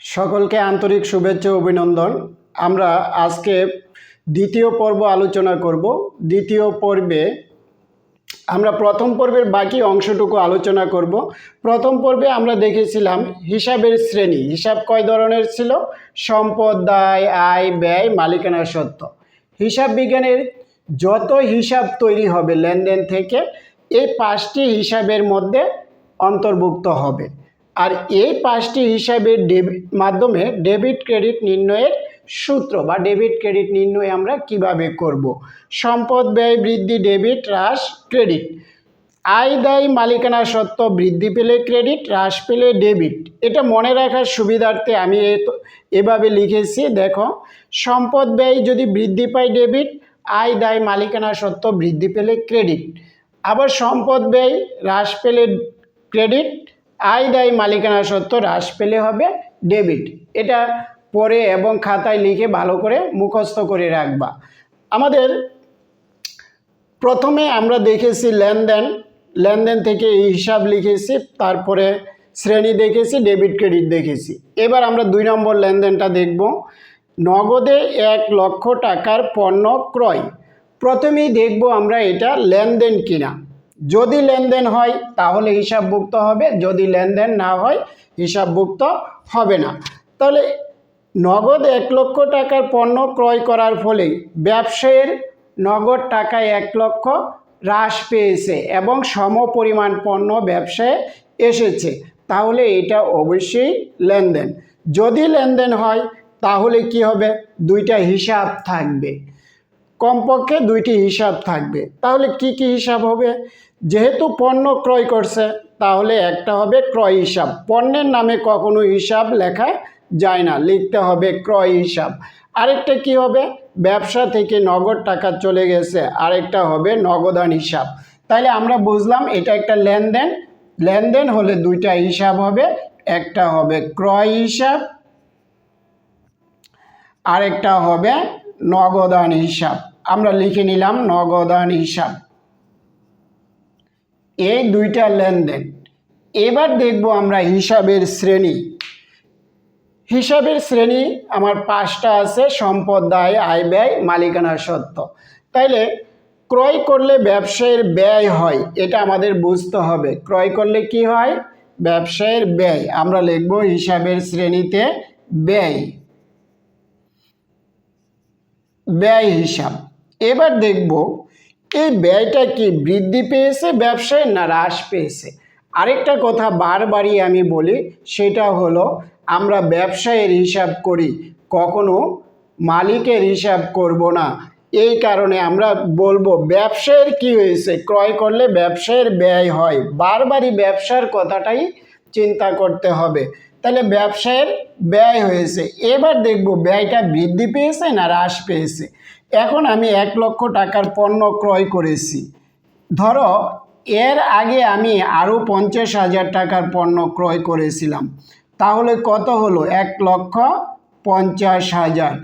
সকলকে আন্তরিক শুভেচ্ছা অভিনন্দন। আমরা আজকে দ্বিতীয় পর্ব আলোচনা করব। দ্বিতীয় পর্বে আমরা প্রথম পর্বের বাকি অংশটুকু আলোচনা করব। প্রথম পর্বে আমরা দেখেছিলাম হিসাবের শ্রেণি। হিসাব কয় ধরনের ছিল? সম্পদ, দায়, আয়, ব্যয়, মালিকানা সত্ত্ব হিসাব বিজ্ঞানের যত হিসাব তৈরি হবে লেনদেন থেকে এই পাঁচটি হিসাবের মধ্যে অন্তর্ভুক্ত হবে। আর এই পাঁচটি হিসাবের মাধ্যমে ডেবিট ক্রেডিট নির্ণয়ের সূত্র বা ডেবিট ক্রেডিট নির্ণয় আমরা কীভাবে করব? সম্পদ ব্যয় বৃদ্ধি, ডেবিট হ্রাস, ক্রেডিট। আয় দায় মালিকানা সত্ত্ব বৃদ্ধি পেলে ক্রেডিট, হ্রাস পেলে ডেবিট। এটা মনে রাখার সুবিধার্থে আমি এভাবে লিখেছি। দেখো, সম্পদ ব্যয় যদি বৃদ্ধি পায় ডেবিট, আয় দায় মালিকানা সত্ত্ব বৃদ্ধি পেলে ক্রেডিট। আবার সম্পদ ব্যয়, হ্রাস পেলে ক্রেডিট আয় দায় মালিকানা সত্ত্ব হ্রাস পেলে হবে ডেবিট এটা পরে এবং খাতায় লিখে ভালো করে মুখস্থ করে রাখবা। আমাদের প্রথমে আমরা দেখেছি লেনদেন। লেনদেন থেকে হিসাব লিখেছি, তারপরে শ্রেণি দেখেছি ডেবিট ক্রেডিট দেখেছি। এবার আমরা দুই নম্বর লেনদেনটা দেখব। নগদে এক লক্ষ টাকার পণ্য ক্রয়। প্রথমেই দেখব আমরা এটা লেনদেন কিনা। যদি লেনদেন হয়, তাহলে হিসাবভুক্ত হবে। যদি লেনদেন না হয়, হিসাবভুক্ত হবে না। তাহলে নগদ এক লক্ষ টাকার পণ্য ক্রয় করার ফলে ব্যবসায়ের নগদ টাকা এক লক্ষ হ্রাস পেয়েছে এবং সম পরিমাণ পণ্য ব্যবসায় এসেছে। তাহলে এটা অবশ্যই লেনদেন। যদি লেনদেন হয়, তাহলে কি হবে? দুইটা হিসাব থাকবে। কমপক্ষে দুইটি হিসাব থাকবে। তাহলে কি কি হিসাব হবে? যেহেতু পণ্য ক্রয় করছে, তাহলে একটা হবে ক্রয় হিসাব। পণ্যের নামে কখনো হিসাব লেখা যায় না, লিখতে হবে ক্রয় হিসাব। আরেকটা কি হবে? ব্যবসা থেকে নগদ টাকা চলে গেছে, আরেকটা হবে নগদান হিসাব। তাহলে আমরা বুঝলাম এটা একটা লেনদেন। লেনদেন হলে দুইটা হিসাব হবে, একটা হবে ক্রয় হিসাব, আরেকটা হবে নগদান হিসাব। আমরা লিখে নিলাম নগদান হিসাব। এই দুইটা লেনদেন। এবার দেখব আমরা হিসাবের শ্রেণি। হিসাবের শ্রেণি আমার পাঁচটা আছে, সম্পদ, দায়, আয়, ব্যয়, মালিকানা সত্ত্ব তাইলে ক্রয় করলে ব্যবসায়ের ব্যয় হয়, এটা আমাদের বুঝতে হবে। ক্রয় করলে কি হয়? ব্যবসায়ের ব্যয়। আমরা লিখব হিসাবের শ্রেণীতে ব্যয়। ব্যয় হিসাব। এবার দেখব, এই ব্যয়টা কি বৃদ্ধি পেয়েছে ব্যবসায় না হ্রাস পেয়েছে? আরেকটা কথা বারবারই আমি বলি, সেটা হলো আমরা ব্যবসায়ের হিসাব করি, কখনো মালিকের হিসাব করব না। এই কারণে আমরা বলব, ব্যবসায়ের কি হয়েছে? ক্রয় করলে ব্যবসায়ের ব্যয় হয়। বারবারই ব্যবসার কথাটাই চিন্তা করতে হবে। তাহলে ব্যবসায়ের ব্যয় হয়েছে। এবার দেখব ব্যয়টা বৃদ্ধি পেয়েছে না হ্রাস পেয়েছে। এখন আমি এক লক্ষ টাকার পণ্য ক্রয় করেছি। ধরো, এর আগে আমি আরও পঞ্চাশ হাজার টাকার পণ্য ক্রয় করেছিলাম। তাহলে কত হলো? এক লক্ষ পঞ্চাশ হাজার।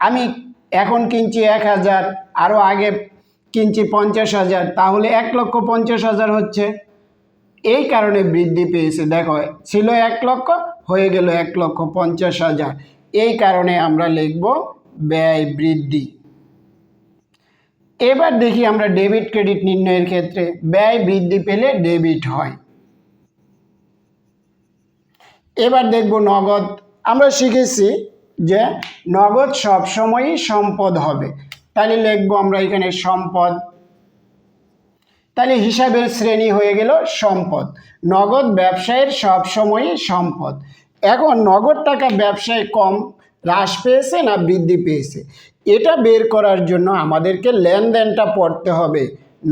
আমি এখন কিনছি এক হাজার আরও আগে কিনছি পঞ্চাশ হাজার, তাহলে এক লক্ষ পঞ্চাশ হাজার হচ্ছে। এই কারণে বৃদ্ধি পেয়েছে। দেখো, ছিল এক লক্ষ হয়ে গেল এক লক্ষ পঞ্চাশ হাজার। এই কারণে আমরা লিখব ব্যয় বৃদ্ধি। এবার দেখি আমরা ডেবিট ক্রেডিট নির্ণয়ের ক্ষেত্রে ব্যয় বৃদ্ধি পেলে ডেবিট হয়। এবার দেখব নগদ। আমরা শিখেছি যে নগদ সবসময়ই সম্পদ হবে। তাহলে লিখব আমরা এখানে সম্পদ। তাহলে হিসাবের শ্রেণি হয়ে গেল সম্পদ। নগদ ব্যবসায়ের সবসময়ই সম্পদ। এখন নগদ টাকা ব্যবসায় কম, হ্রাস পেয়েছে না বৃদ্ধি পেয়েছে? এটা বের করার জন্য আমাদেরকে লেনদেনটা পড়তে হবে।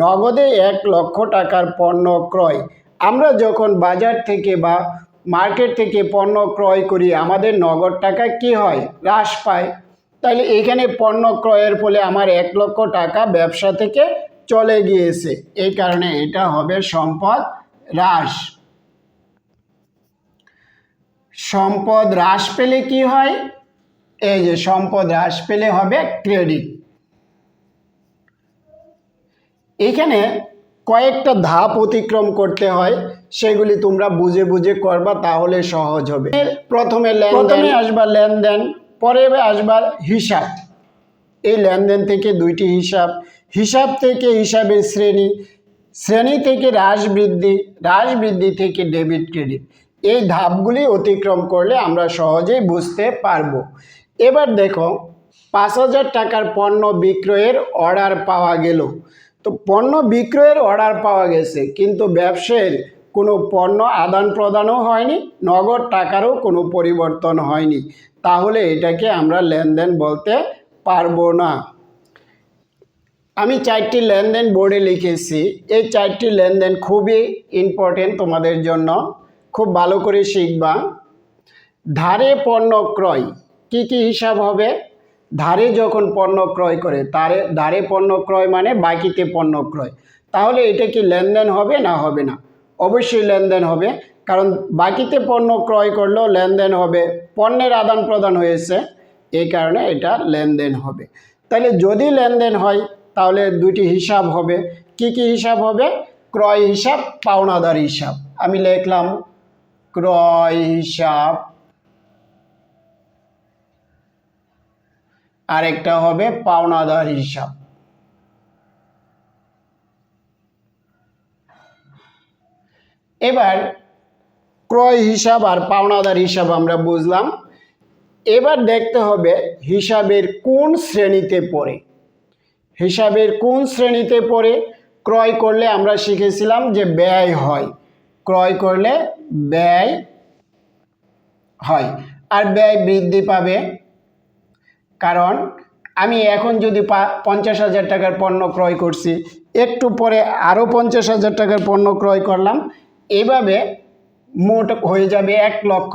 নগদে এক লক্ষ টাকার পণ্য ক্রয়। আমরা যখন বাজার থেকে বা মার্কেট থেকে পণ্য ক্রয় করি, আমাদের নগদ টাকা কি হয়? হ্রাস পায়। তাহলে এখানে পণ্য ক্রয়ের ফলে আমার এক লক্ষ টাকা ব্যবসা থেকে চলে গিয়েছে। এই কারণে এটা হবে সম্পদ হ্রাস। সম্পদ হ্রাস পেলে কি হয়? এই যে সম্পদ হ্রাস পেলে হবে ক্রেডিট। এখানে কয়েকটা ধাপ অতিক্রম করতে হয় সেগুলি তোমরা বুঝে বুঝে করবা তাহলে সহজ হবে। প্রথমে প্রথমে আসবা লেনদেন পরে আসবা হিসাব। এই লেনদেন থেকে দুইটি হিসাব হিসাব থেকে হিসাবের শ্রেণি শ্রেণি থেকে হ্রাস বৃদ্ধি হ্রাস বৃদ্ধি থেকে ডেবিট ক্রেডিট। এই ধাপগুলি অতিক্রম করলে আমরা সহজেই বুঝতে পারব। এবার দেখো, পাঁচ হাজার টাকার পণ্য বিক্রয়ের অর্ডার পাওয়া গেল। তো পণ্য বিক্রয়ের অর্ডার পাওয়া গেছে, কিন্তু ব্যবসায়ের কোনো পণ্য আদান প্রদানও হয়নি, নগদ টাকারও কোনো পরিবর্তন হয়নি। তাহলে এটাকে আমরা লেনদেন বলতে পারব না। আমি চারটি লেনদেন বোর্ডে লিখেছি। এই চারটি লেনদেন খুবই ইম্পর্টেন্ট তোমাদের জন্য। খুব ভালো করে শিখবা। ধারে পণ্য ক্রয়, কি কি হিসাব হবে? ধারে যখন পণ্য ক্রয় করে, তারে, ধারে পণ্য ক্রয় মানে বাকিতে পণ্য ক্রয়। তাহলে এটা কি লেনদেন হবে না হবে না? অবশ্যই লেনদেন হবে। কারণ বাকিতে পণ্য ক্রয় করলেও লেনদেন হবে। পণ্যের আদান প্রদান হয়েছে। এই কারণে এটা লেনদেন হবে। তাহলে যদি লেনদেন হয় তাহলে দুটি হিসাব হবে। কি কি হিসাব হবে? ক্রয় হিসাব, পাওনাদার হিসাব। আমি লিখলাম, ক্রয় হিসাব। আরেকটা হবে পাওনাদার হিসাব। এবার ক্রয় হিসাব আর পাওনাদার হিসাব আমরা বুঝলাম। এবার দেখতে হবে হিসাবের কোন শ্রেণীতে পড়ে। হিসাবের কোন শ্রেণীতে পড়ে ক্রয় করলে আমরা শিখেছিলাম যে ব্যয় হয়। ক্রয় করলে ব্যয় হয় আর ব্যয় বৃদ্ধি পাবে। কারণ আমি এখন যদি পঞ্চাশ হাজার টাকার পণ্য ক্রয় করছি, একটু পরে আরও পঞ্চাশ হাজার টাকার পণ্য ক্রয় করলাম, এভাবে মোট হয়ে যাবে এক লক্ষ।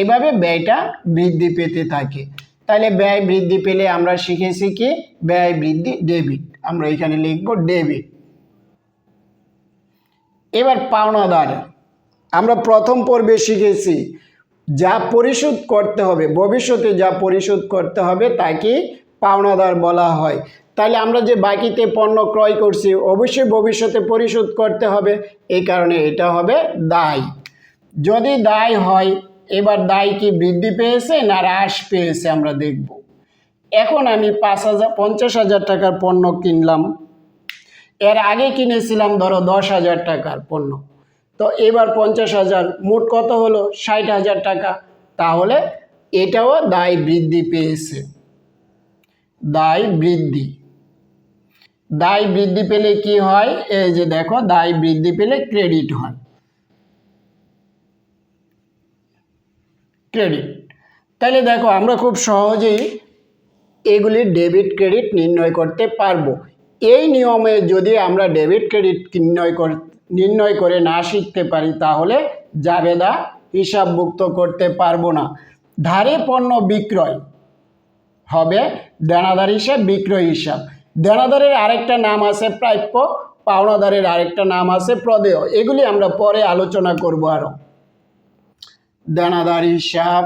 এভাবে ব্যয়টা বৃদ্ধি পেতে থাকে। তাহলে ব্যয় বৃদ্ধি পেলে আমরা শিখেছি কি? ব্যয় বৃদ্ধি ডেবিট আমরা এখানে লিখব ডেবিট এবার পাওনাদার। আমরা প্রথম পর্বে শিখেছি যা পরিশোধ করতে হবে, ভবিষ্যতে যা পরিশোধ করতে হবে তাকে পাওনাদার বলা হয়। তাহলে আমরা যে বাকিতে পণ্য ক্রয় করছি, অবশ্যই ভবিষ্যতে পরিশোধ করতে হবে এই কারণে এটা হবে দায়। যদি দায় হয় এবার দায় কি বৃদ্ধি পেয়েছে না হ্রাস পেয়েছে আমরা দেখব। এখন আমি পাঁচ হাজার, পঞ্চাশ হাজার টাকার পণ্য কিনলাম। এর আগে কিনেছিলাম ধরো দশ হাজার টাকার পণ্য। তো এবার পঞ্চাশ হাজার, মোট কত হলো? ষাট হাজার টাকা। তাহলে এটাও দায় বৃদ্ধি পেয়েছে। দায় বৃদ্ধি। দায় বৃদ্ধি পেলে কি হয়? এই যে দেখো, দায় বৃদ্ধি পেলে ক্রেডিট হয়। ক্রেডিট। তাহলে দেখো, আমরা খুব সহজেই এগুলি ডেবিট ক্রেডিট নির্ণয় করতে পারব। এই নিয়মে যদি আমরা ডেবিট ক্রেডিট নির্ণয় কর, নির্ণয় করে না শিখতে পারি, তাহলে জাবেদা হিসাবভুক্ত করতে পারব না। ধারে পণ্য বিক্রয় হবে দেনাদার হিসাব, বিক্রয় হিসাব। দেনাদারের আরেকটা নাম আছে প্রাপ্য, পাওনাদারের আরেকটা নাম আছে প্রদেয়। এগুলি আমরা পরে আলোচনা করব আরও দেনাদার হিসাব।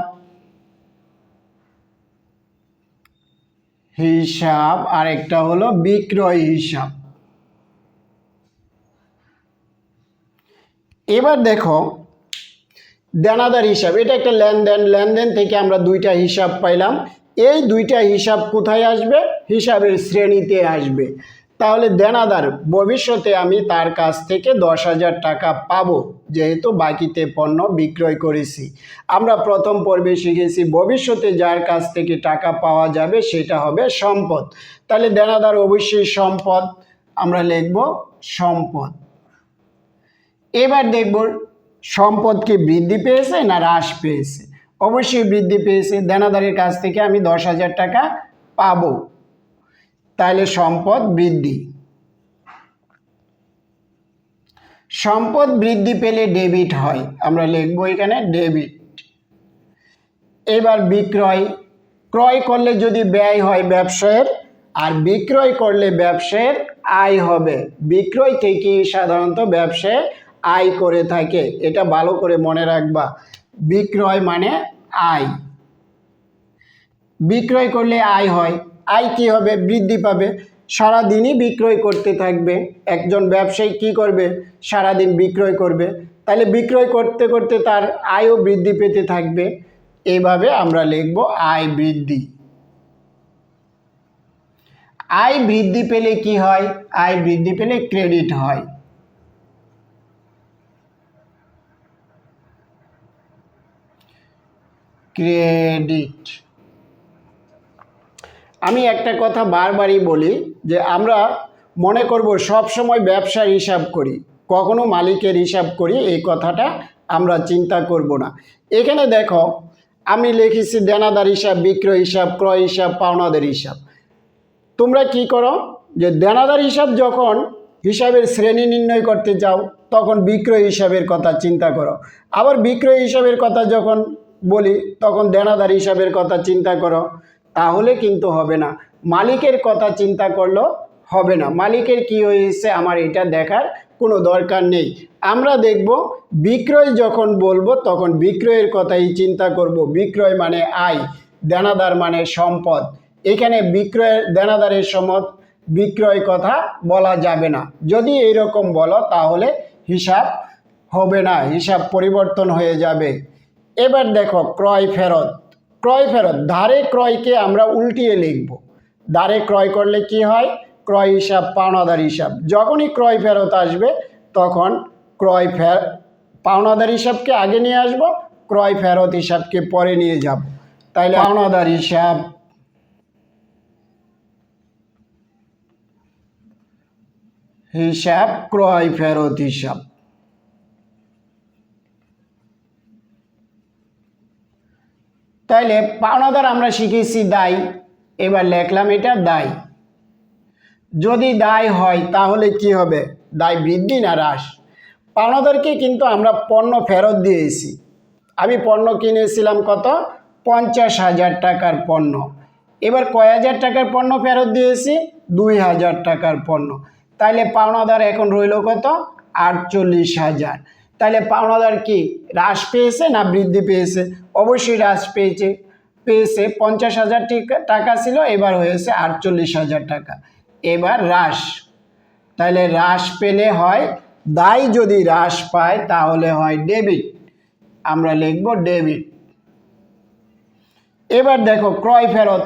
হিসাব, আরেকটা হলো বিক্রয় হিসাব। এবার দেখো, দেনাদার হিসাব, এটা একটা লেনদেন। লেনদেন থেকে আমরা দুইটা হিসাব পাইলাম। এই দুইটা হিসাব কোথায় আসবে? হিসাবের শ্রেণীতে আসবে। তাহলে দেনাদার ভবিষ্যতে আমি তার কাছ থেকে দশ হাজার টাকা পাবো, যেহেতু বাকিতে পণ্য বিক্রয় করেছি। আমরা প্রথম পর্বে শিখেছি, ভবিষ্যতে যার কাছ থেকে টাকা পাওয়া যাবে সেটা হবে সম্পদ। তাহলে দেনাদার অবশ্যই সম্পদ। আমরা লিখব সম্পদ। এবার দেখব সম্পদ কি বৃদ্ধি পেয়েছে না হ্রাস পেয়েছে। অবশ্যই বৃদ্ধি পেয়েছে। দেনাদারের কাছ থেকে আমি দশ হাজার টাকা পাবো। তাহলে সম্পদ বৃদ্ধি। সম্পদ বৃদ্ধি পেলে ডেবিট হয়। আমরা লিখব এখানে ডেবিট এবার বিক্রয়। ক্রয় করলে যদি ব্যয় হয় ব্যবসায়ের, আর বিক্রয় করলে ব্যবসায়ের আয় হবে। বিক্রয় থেকে সাধারণত ব্যবসায় আয় করে থাকে। এটা ভালো করে মনে রাখবা। বিক্রয় মানে আয়। বিক্রয় করলে আয় হয়। আয় কি হবে? বৃদ্ধি পাবে। সারাদিনই বিক্রয় করতে থাকবে। একজন ব্যবসায়ী কি করবে? সারাদিন বিক্রয় করবে। তাহলে বিক্রয় করতে করতে তার আয়ও বৃদ্ধি পেতে থাকবে। এইভাবে আমরা লিখব আয় বৃদ্ধি। আয় বৃদ্ধি পেলে কি হয়? আয় বৃদ্ধি পেলে ক্রেডিট হয়। ক্রেডিট। আমি একটা কথা বারবারই বলি যে আমরা মনে করব সব সময় ব্যবসার হিসাব করি, কখনো মালিকের হিসাব করি, এই কথাটা আমরা চিন্তা করব না। এখানে দেখো, আমি লিখেছি দেনাদার হিসাব, বিক্রয় হিসাব, ক্রয় হিসাব, পাওনাদের হিসাব। তোমরা কি করো যে দেনাদার হিসাব যখন হিসাবের শ্রেণি নির্ণয় করতে যাও, তখন বিক্রয় হিসাবের কথা চিন্তা করো। আবার বিক্রয় হিসাবের কথা যখন বলি, তখন দেনাদার হিসাবের কথা চিন্তা করো। তাহলে কিন্তু হবে না। মালিকের কথা চিন্তা করলেও হবে না। মালিকের কি হয়েছে আমার এটা দেখার কোনো দরকার নেই। আমরা দেখব, বিক্রয় যখন বলব তখন বিক্রয়ের কথাই চিন্তা করব। বিক্রয় মানে আয়, দেনাদার মানে সম্পদ। এখানে বিক্রয়ের দেনাদারের সমত বিক্রয় কথা বলা যাবে না। যদি এইরকম বলো তাহলে হিসাব হবে না, হিসাব পরিবর্তন হয়ে যাবে। এবার দেখো, ক্রয় ফেরত। ক্রয় ফেরত ধারে ক্রয়কে আমরা উল্টিয়ে লিখব। ধারে ক্রয় করলে কি হয়? ক্রয় হিসাব পাওনাদার হিসাব। যখনই ক্রয় ফেরত আসবে তখন ক্রয় ফের পাওনাদার হিসাবকে আগে নিয়ে আসব ক্রয় ফেরত হিসাবকে পরে নিয়ে যাব। তাইলে পাওনাদার হিসাব। হিসাব ক্রয় ফেরত হিসাব। তাইলে পাওনাদার আমরা শিখেছি দায় এবার লেখলাম এটা দায় যদি দায় হয়, তাহলে কি হবে? দায় বৃদ্ধি না হ্রাস? পাওনাদারকে কিন্তু আমরা পণ্য ফেরত দিয়েছি। আমি পণ্য কিনেছিলাম কত? পঞ্চাশ হাজার টাকার পণ্য। এবার কয় হাজার টাকার পণ্য ফেরত দিয়েছি? দুই হাজার টাকার পণ্য। তাইলে পাওনাদার এখন রইল কত? আটচল্লিশ হাজার। তাহলে পাওনাদার কি? হ্রাস পেয়েছে না বৃদ্ধি পেয়েছে? অবশ্যই হ্রাস পেয়েছে। পেয়েছে পঞ্চাশ হাজার টাকা ছিল, এবার হয়েছে আটচল্লিশ হাজার টাকা। এবার হ্রাস। তাহলে হ্রাস পেলে হয়, দায় যদি হ্রাস পায়, তাহলে হয় ডেবিট। আমরা লিখব ডেবিট। এবার দেখো, ক্রয় ফেরত।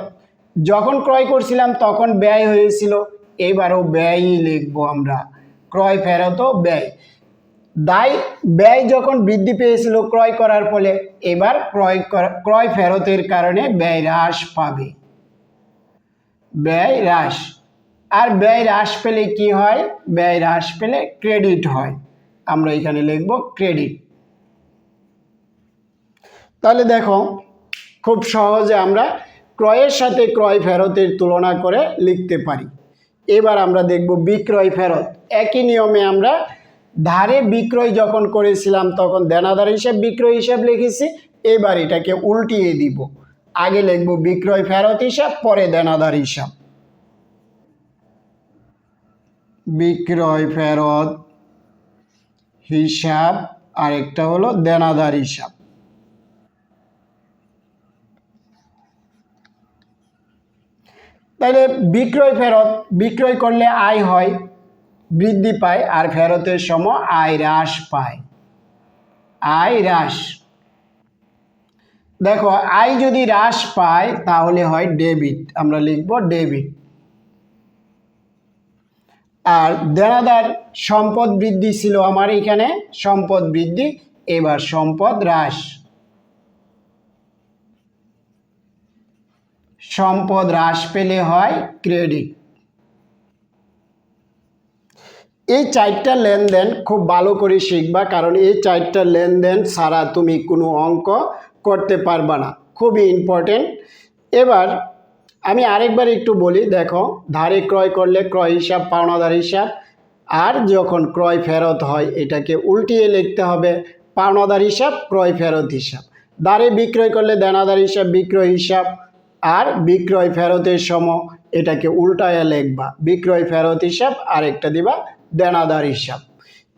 যখন ক্রয় করছিলাম, তখন ব্যয় হয়েছিল। এবারও ব্যয়ই লিখব আমরা। ক্রয় ফেরতও ব্যয়। দায় ব্যয় যখন বৃদ্ধি পেয়েছিল ক্রয় করার ফলে, এবার ক্রয় করা- ক্রয় ফেরতের কারণে ব্যয় হ্রাস পাবে। ব্যয় হ্রাস। আর ব্যয় হ্রাস পেলে কি হয়? ব্যয় হ্রাস পেলে ক্রেডিট হয়। আমরা এখানে লিখব ক্রেডিট। তাহলে দেখো, খুব সহজে আমরা ক্রয়ের সাথে ক্রয় ফেরতের তুলনা করে লিখতে পারি। এবার আমরা দেখব বিক্রয় ফেরত। একই নিয়মে আমরা ধারে বিক্রয় যখন করেছিলাম, তখন দেনাদার হিসাব, বিক্রয় হিসাব লিখেছি, এবার এটাকে উল্টিয়ে দিব। আগে লিখব বিক্রয় ফেরত হিসাব, পরে দেনাদার হিসাব। বিক্রয় ফেরত হিসাব, আরেকটা হলো দেনাদার হিসাব। তাহলে বিক্রয় ফেরত, বিক্রয় করলে আয় হয়। বৃদ্ধি পায় আর ফেরতের সময় আয় হ্রাস পায়। আয় হ্রাস। দেখো, আয় যদি হ্রাস পায়, তাহলে হয় ডেবিট। আমরা লিখব ডেবিট। আর দেনাদার সম্পদ বৃদ্ধি ছিল আমার এখানে, সম্পদ বৃদ্ধি, এবার সম্পদ হ্রাস। সম্পদ হ্রাস পেলে হয় ক্রেডিট। এই চারটা লেনদেন খুব ভালো করে শিখবা, কারণ এই চারটা লেনদেন ছাড়া তুমি কোনো অঙ্ক করতে পারবা না। খুবই ইম্পর্টেন্ট এবার আমি আরেকবার একটু বলি, দেখো, ধারে ক্রয় করলে ক্রয় হিসাব, পাওনাদার হিসাব, আর যখন ক্রয় ফেরত হয়, এটাকে উল্টিয়ে লিখতে হবে, পাওনাদার হিসাব, ক্রয় ফেরত হিসাব। দাঁড়ে বিক্রয় করলে দেনাদার হিসাব, বিক্রয় হিসাব, আর বিক্রয় ফেরতের সময় এটাকে উল্টায়া লিখবা, বিক্রয় ফেরত হিসাব আরেকটা দিবা দেনাদার হিসাব।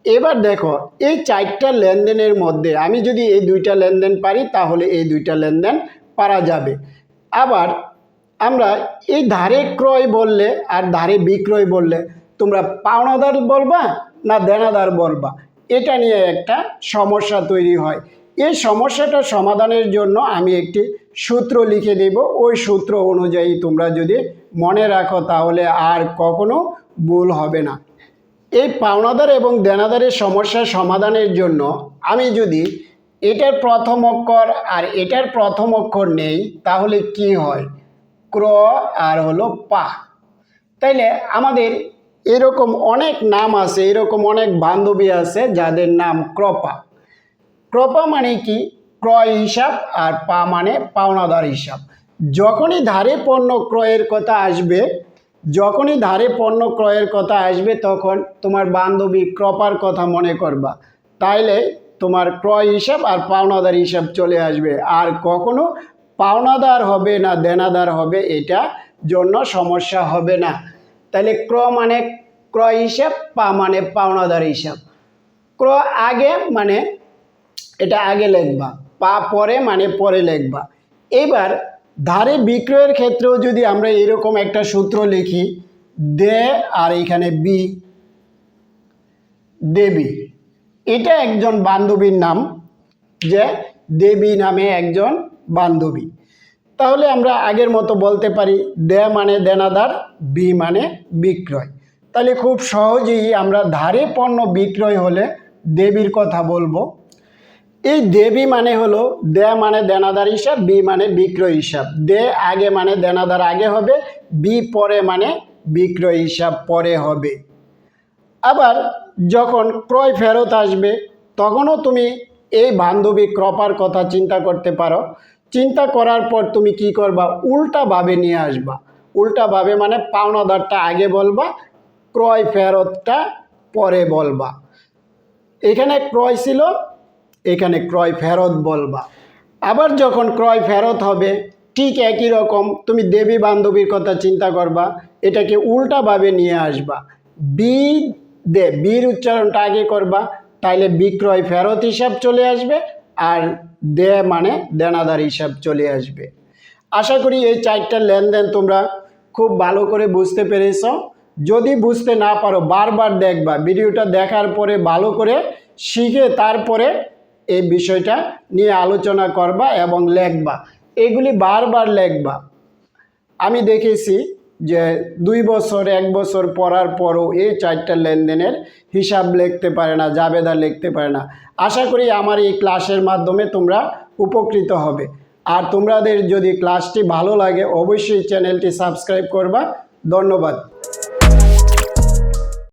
এবার দেখো, এই চারটা লেনদেনের মধ্যে আমি যদি এই দুইটা লেনদেন পারি, তাহলে এই দুইটা লেনদেন পারা যাবে। আবার আমরা এই ধারে ক্রয় বললে আর ধারে বিক্রয় বললে তোমরা পাওনাদার বলবা না দেনাদার বলবা? এটা নিয়ে একটা সমস্যা তৈরি হয়। এই সমস্যাটা সমাধানের জন্য আমি একটি সূত্র লিখে দেব। ওই সূত্র অনুযায়ী তোমরা যদি মনে রাখো, তাহলে আর কখনো ভুল হবে না। এই পাওনাদার এবং দেনাদারের সমস্যা সমাধানের জন্য আমি যদি এটার প্রথম অক্ষর আর এটার প্রথম অক্ষর নেই, তাহলে কি হয়? ক্র আর হলো পা। তাইলে আমাদের এরকম অনেক নাম আছে, এরকম অনেক বান্ধবী আছে যাদের নাম ক্রপা। ক্রপা মানে কি? ক্রয় হিসাব আর পা মানে পাওনাদার হিসাব। যখনই ধারে পণ্য ক্রয়ের কথা আসবে যখনই ধারে পণ্য ক্রয়ের কথা আসবে তখন তোমার বান্ধবী ক্রপার কথা মনে করবা। তাইলে তোমার ক্রয় হিসাব আর পাওনাদার হিসাব চলে আসবে। আর কখনো পাওনাদার হবে না দেনাদার হবে, এটা জন্য সমস্যা হবে না। তাহলে ক্র মানে ক্রয় হিসাব, পা মানে পাওনাদার হিসাব। ক্র আগে মানে এটা আগে লেখবা, পা পরে মানে পরে লেখবা। এবার ধারে বিক্রয়ের ক্ষেত্রেও যদি আমরা এরকম একটা সূত্র লিখি, দে আর এখানে বি, দেবী। এটা একজন বান্ধবীর নাম, যে দেবী নামে একজন বান্ধবী। তাহলে আমরা আগের মতো বলতে পারি, দে মানে দেনাদার, বি মানে বিক্রয়। তাহলে খুব সহজেই আমরা ধারে পণ্য বিক্রয় হলে দেবীর কথা বলব। এই দেবী মানে হলো দে মানে দেনাদার হিসাব, বি মানে বিক্রয় হিসাব। দে আগে মানে দেনাদার আগে হবে, বি পরে মানে বিক্রয় হিসাব পরে হবে। আবার যখন ক্রয় ফেরত আসবে, তখনও তুমি এই বান্ধবী ক্রপার কথা চিন্তা করতে পারো। চিন্তা করার পর তুমি কি করবা? উল্টাভাবে নিয়ে আসবা। উল্টাভাবে মানে পাওনাদারটা আগে বলবা, ক্রয় ফেরতটা পরে বলবা। এখানে ক্রয় ছিল এখানে ক্রয় ফেরত বলবা। আবার যখন ক্রয় ফেরত হবে, ঠিক একই রকম তুমি দেবী বান্ধবীর কথা চিন্তা করবা, এটাকে উল্টাভাবে নিয়ে আসবা। বি দে, বীর উচ্চারণটা আগে করবা, তাইলে বিক্রয় ফেরত হিসাব চলে আসবে আর দে মানে দেনাদার হিসাব চলে আসবে। আশা করি এই চারটা লেনদেন তোমরা খুব ভালো করে বুঝতে পেরেছ। যদি বুঝতে না পারো, বারবার দেখবা। ভিডিওটা দেখার পরে ভালো করে শিখে তারপরে এই বিষয়টা নিয়ে আলোচনা করবা এবং লেখবা। এগুলি বারবার লেখবা। আমি দেখেছি যে দুই বছর, এক বছর পড়ার পরও এই চারটা লেনদেনের হিসাব লিখতে পারে না, জাবেদা লিখতে পারে না। আশা করি আমার এই ক্লাসের মাধ্যমে তোমরা উপকৃত হবে। আর তোমাদের যদি ক্লাসটি ভালো লাগে, অবশ্যই চ্যানেলটি সাবস্ক্রাইব করবা। ধন্যবাদ।